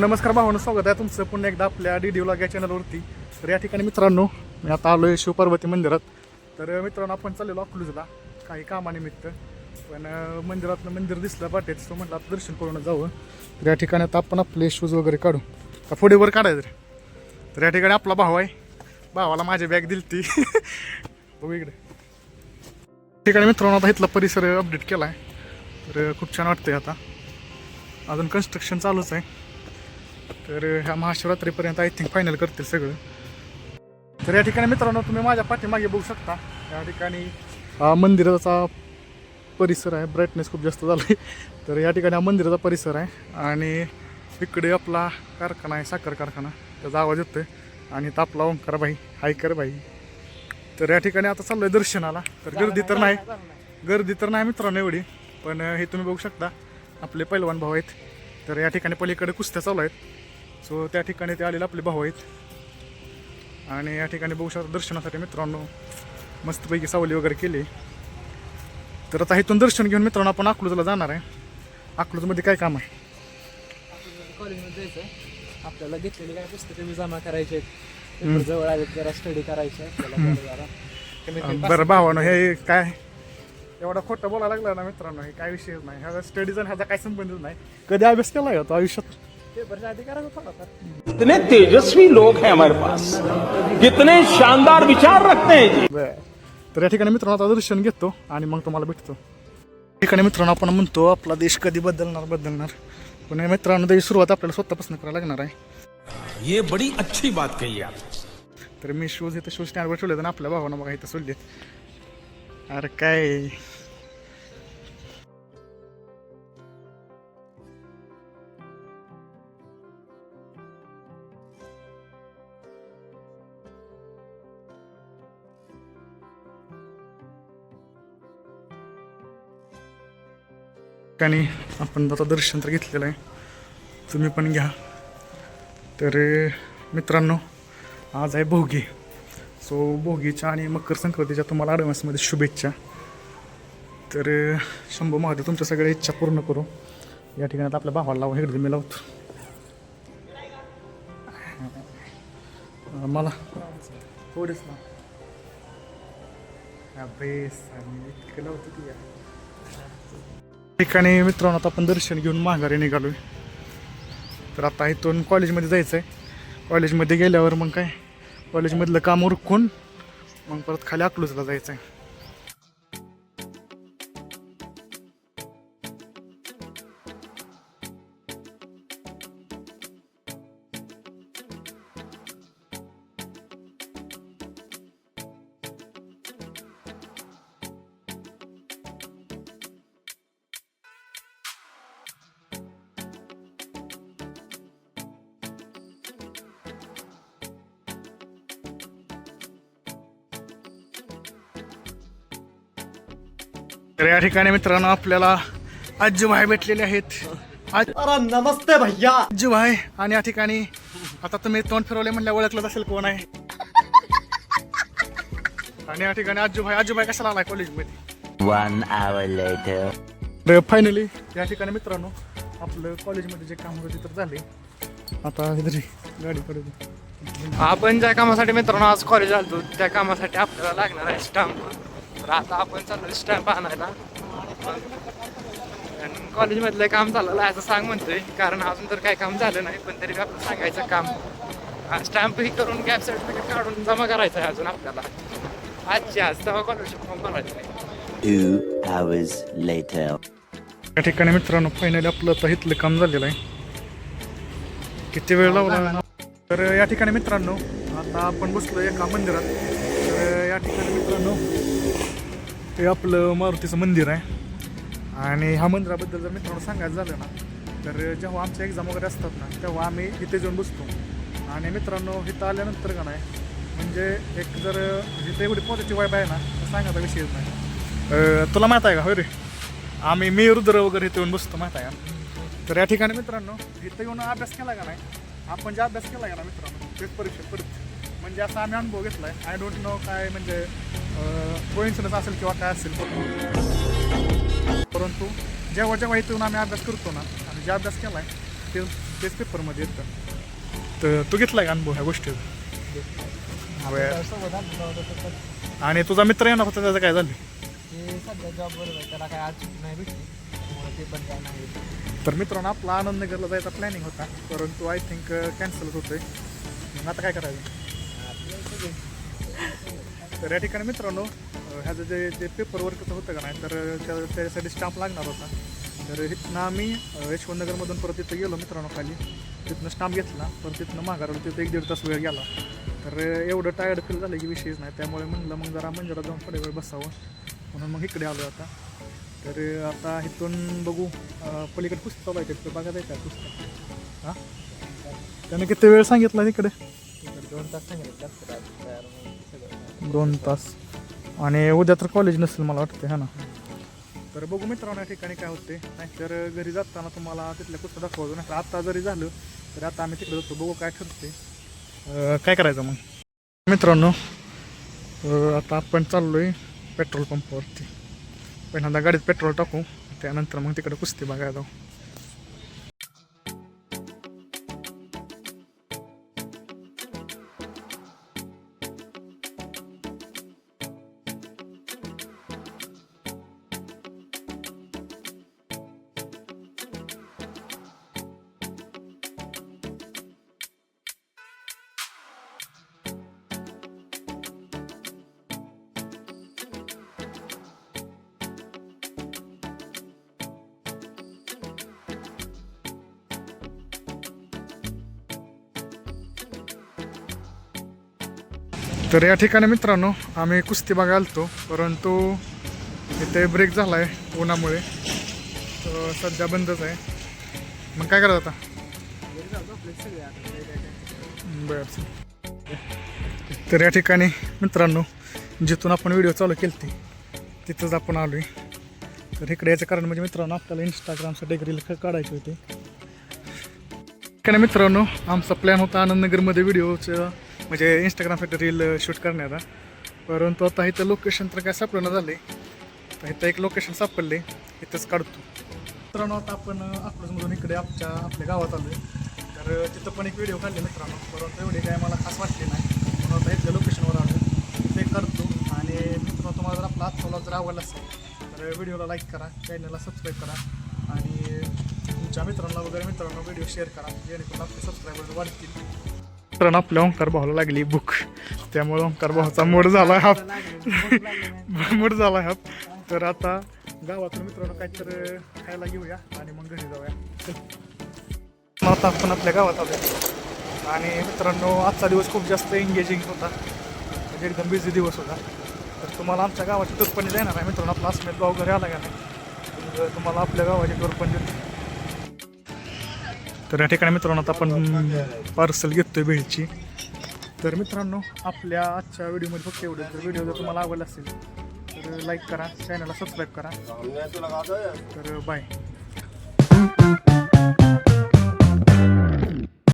नमस्कार भावानं स्वागत आहे तुमचं पुन्हा एकदा आपल्या डी डी या चॅनलवरती तर या ठिकाणी मित्रांनो मी आता आलो आहे शिवपार्वती मंदिरात. तर मित्रांनो आपण चाललेलो अकलूजला काही कामानिमित्त. पण मंदिरातलं मंदिर दिसलं वाटेच तो म्हटलं आता दर्शन करून जावं. तर या ठिकाणी आता आपण आपले शूज वगैरे काढू. का फोडीवर काढायचं रे तर या ठिकाणी आपला भाव आहे. भावाला माझी बॅग दिली ती बघू इकडे. ठिकाणी मित्रांनो आता इथला परिसर अपडेट केला आहे तर खूप छान वाटतंय आता. अजून कन्स्ट्रक्शन चालूच आहे. तर ह्या महाशिवरात्रीपर्यंत आय थिंक फायनल करतील सगळं. तर या ठिकाणी मित्रांनो तुम्ही माझ्या पाठीमागे बघू शकता. या ठिकाणी हा मंदिराचा परिसर आहे. ब्राईटनेस खूप जास्त झाला आहे तर या ठिकाणी हा मंदिराचा परिसर आहे. आणि इकडे आपला कारखाना आहे साखर कारखाना. त्याचा आवाज येतोय. आणि इथं आपला ओंकार भाई हायकर भाई. तर या ठिकाणी आता चाललोय दर्शनाला. तर गर्दी तर नाही. गर्दी तर नाही मित्रांनो एवढी. पण हे तुम्ही बघू शकता. आपले पैलवान भाऊ आहेत. तर या ठिकाणी पलीकडे कुस्त्या चालू आहेत. सो त्या ठिकाणी ते आलेले आपले भाऊ आहेत. आणि या ठिकाणी बघू शकता दर्शनासाठी मित्रांनो मस्तपैकी सावली वगैरे केली. तर आता इथून दर्शन घेऊन मित्रांनो आपण अकलूजला जाणार आहे. अकलूजमध्ये काय काम आहे? कॉलेजमध्ये जायचं आपल्याला घेतलेली काय पुस्तकं मी जमा करायचे जवळ आले जरा स्टडी करायचे आहे आपल्याला बरं भावानं हे काय एवढा खोटं बोलायला लागला ना मित्रांनो हे काय विषयच नाही. ह्याचा स्टडीचा ह्याचा काय संबंधच नाही. कधी अभ्यास केला का तो आयुष्यात? कितने तेजस्वी लोग हैं हमारे पास। कितने शानदार विचार रखते हैं जी। बर. तर या ठिकाणी मित्रांनो आता दर्शन घेतो आणि मग तुम्हाला भेटतो. या ठिकाणी मित्रांनो आपण म्हणतो आपला देश कधी बदलणार बदलणार? पण या मित्रांनो त्याची सुरुवात आपल्याला स्वतःपासून करायला लागणार आहे. ये बड़ी अच्छी बात कही आप तर मी शूज इथं शूज स्टँडवर ठेवले आणि आपल्या भावानं बघा इथं सोडलेत. अरे काय? ठिकाणी आपण आता दर्शन तर घेतलेलं आहे. तुम्ही पण घ्या. तर मित्रांनो आज आहे भोगी. सो भोगीच्या आणि मकर संक्रांतीच्या तुम्हाला ॲडव्हान्समध्ये शुभेच्छा. तर शंभू महादेव तुमच्या सगळ्या इच्छा पूर्ण करू. या ठिकाणी आता आपल्या भावाला लावून इकडे मी लावतो. मला. थोडेच ना. आणि इतकं लावतो की. ठिकाणी मित्रांनो आता आपण दर्शन घेऊन माघारी निघालोय. तर आता इथून कॉलेजमध्ये जायचं आहे कॉलेजमध्ये गेल्यावर मग काय? कॉलेजमधलं काम उरकून मग परत खाली अकलूजला जायचं आहे तर या ठिकाणी मित्रांनो आपल्याला आजीभाई भेटलेले आहेत. आज नमस्ते भैया. आजीभाई आणि या ठिकाणी आता तुम्ही तोंड फिरवले म्हणल्या ओळखलं असेल कोण आहे. आणि या ठिकाणी आजूभाई आजूभाई कशाला आलाय कॉलेजमध्ये One hour later. तर फायनली या ठिकाणी मित्रांनो आपलं कॉलेजमध्ये जे काम होतं ते तर झाले. आता गाडी कडे आपण ज्या कामासाठी मित्रांनो आज कॉलेज आलतो त्या कामासाठी आपल्याला लागणार आहे स्टॅम्प तर आता आपण चाललो स्टॅम्प आणायला. आणि कॉलेजमधलं काम चाललं आहे असं सांग म्हणतोय. कारण अजून तर काही काम झालं नाही पण तरी आपलं सांगायचं काम. स्टॅम्प ही करून गॅप सर्टिफिकेट काढून जमा करायचं आहे अजून आपल्याला. आजची आज तेव्हा कॉलेजशिप फॉर्म भरायचं. या ठिकाणी मित्रांनो फायनली आपलं आता इथलं काम झालेलं आहे. किती वेळ लावला? तर या ठिकाणी मित्रांनो आता आपण बसलो एका मंदिरात तर या ठिकाणी मित्रांनो हे आपलं मारुतीचं मंदिर आहे. आणि ह्या मंदिराबद्दल जर मित्रांनो सांगायचं झालं ना तर जेव्हा आमच्या एक्झाम वगैरे असतात ना तेव्हा आम्ही इथे जाऊन बसतो. आणि मित्रांनो इथं आल्यानंतर का नाही म्हणजे एक जर इथे एवढी पॉझिटिव्ह वाईब आहे ना तर सांगायचा विषयच नाही. तुला माहीत आहे का? होय रे? आम्ही मी रुद्र वगैरे इथे येऊन बसतो माहीत आहे का? तर या ठिकाणी मित्रांनो इथं येऊन अभ्यास केला का नाही आपण जे अभ्यास केला का ना मित्रांनो तेच परीक्षा पडत. म्हणजे असा आम्ही अनुभव घेतलाय. आय डोंट नो काय म्हणजे कोइन्सिडन्स असेल किंवा काय असेल. परंतु जेव्हा जेव्हा इथून आम्ही अभ्यास करतो ना आणि जे अभ्यास केलाय ते तेच पेपरमध्ये येतं. तर तू घेतला का अनुभव ह्या गोष्टीचा. आणि तुझा मित्र येणार होता त्याचं काय झालं? आहे त्याला काय आज नाही भेटली. त्यामुळे ते पण काय नाही तर मित्रांनो आपला आनंदनगरला जायचा प्लॅनिंग होता परंतु आय थिंक कॅन्सलच होतोय. मग आता काय करायचं? तर या ठिकाणी मित्रांनो ह्याचं जे जे पेपर वर्कचं होतं का नाही तर त्या- त्याच्यासाठी स्टाम्प लागणार होता. तर इथनं आम्ही यशवंतनगरमधून परत तिथं गेलो मित्रांनो खाली. तिथनं स्टाम्प घेतला परत तिथनं माघारलो तिथं एक दीड तास वेळ गेला. तर एवढं टायर्ड फील झालं की विषयच नाही. त्यामुळे म्हणलं मग जरा मंदिरात जाऊन थोडे वेळ बसावं. म्हणून मग इकडे आलो आता. तर आता इथून बघू पलीकडे पुस्तक आहे. आहे बघायचं बघा काय पुस्तक. हां? त्याने किती वेळ सांगितला तिकडे दोन तास सांगितलं जास्त राहत तयार होऊन सगळं दोन तास आणि उद्या तर कॉलेज नसेल मला वाटते है ना? तर बघू मित्रांनो या ठिकाणी काय होते नाहीतर घरी जाताना तुम्हाला तिथल्या पुस्तक दाखवतो नाही आता जरी झालं तर आता आम्ही तिकडे जातो. बघू काय ठरते काय करायचं मग? मित्रांनो आता आपण चाललोय पेट्रोल पंपावरती. पहिल्यांदा गाडीत पेट्रोल टाकू त्यानंतर मग तिकडे कुस्ती बघायला जाऊ. तर या ठिकाणी मित्रांनो आम्ही कुस्ती बघायला आलतो. परंतु इथे ब्रेक झाला आहे उन्हामुळे. तर सध्या बंदच आहे. मग काय करत आता? बरं तर या ठिकाणी मित्रांनो जिथून आपण व्हिडिओ चालू केली ती तिथंच आपण आलो आहे तर इकडे याचं कारण म्हणजे मित्रांनो आपल्याला इंस्टाग्रामसाठी एक रील काढायची होती. काय मित्रांनो आमचा प्लॅन होता आनंदनगरमध्ये व्हिडिओचं म्हणजे इंस्टाग्रामसाठी रील शूट करण्याचा. परंतु आता इथं लोकेशन तर काय सापडणं झालं आहे तर इथं एक लोकेशन सापडले इथंच काढतो. मित्रांनो आता आपण अकलूजमधून इकडे आपच्या आपल्या गावात आलो आहे तर तिथं पण एक व्हिडिओ काढले मित्रांनो. परंतु एवढे काय मला खास वाटले नाही. म्हणून आता इथल्या लोकेशनवर आलो ते करतो आणि मित्रांनो तुम्हाला जर आपला आजचा जर आवडला असेल तर व्हिडिओला लाईक करा. चॅनलला सबस्क्राईब करा. आणि तुमच्या मित्रांना वगैरे मित्रांनो व्हिडिओ शेअर करा. जेणेकरून आपले सबस्क्रायबर वाढतील. मित्रांनो आपल्या ओंकार भावाला लागली बुक त्यामुळे ओंकार भावाचा मूड झाला हाफ मूड झाला हाफ तर आता गावातून मित्रांनो काहीतरी खायला घेऊया आणि मग घरी जाऊया. आता आपण आपल्या गावात आलो आणि मित्रांनो आजचा दिवस खूप जास्त एंगेजिंग होता. म्हणजे एकदम बिझी दिवस होता. तर तुम्हाला आमच्या गावाची टूरपणी देणार आहे मित्रांनो. आपला अस्मित गाव घरी आला का नाही? तर तुम्हाला आपल्या गावाची टूरपणी देतो तर या ठिकाणी मित्रांनो आता आपण पार्सल घेतोय भेळची. तर मित्रांनो आपल्या आजच्या व्हिडिओमध्ये फक्त एवढं जर व्हिडिओ जर तुम्हाला आवडला असेल तर लाईक करा चॅनलला सबस्क्राईब करा. तर बाय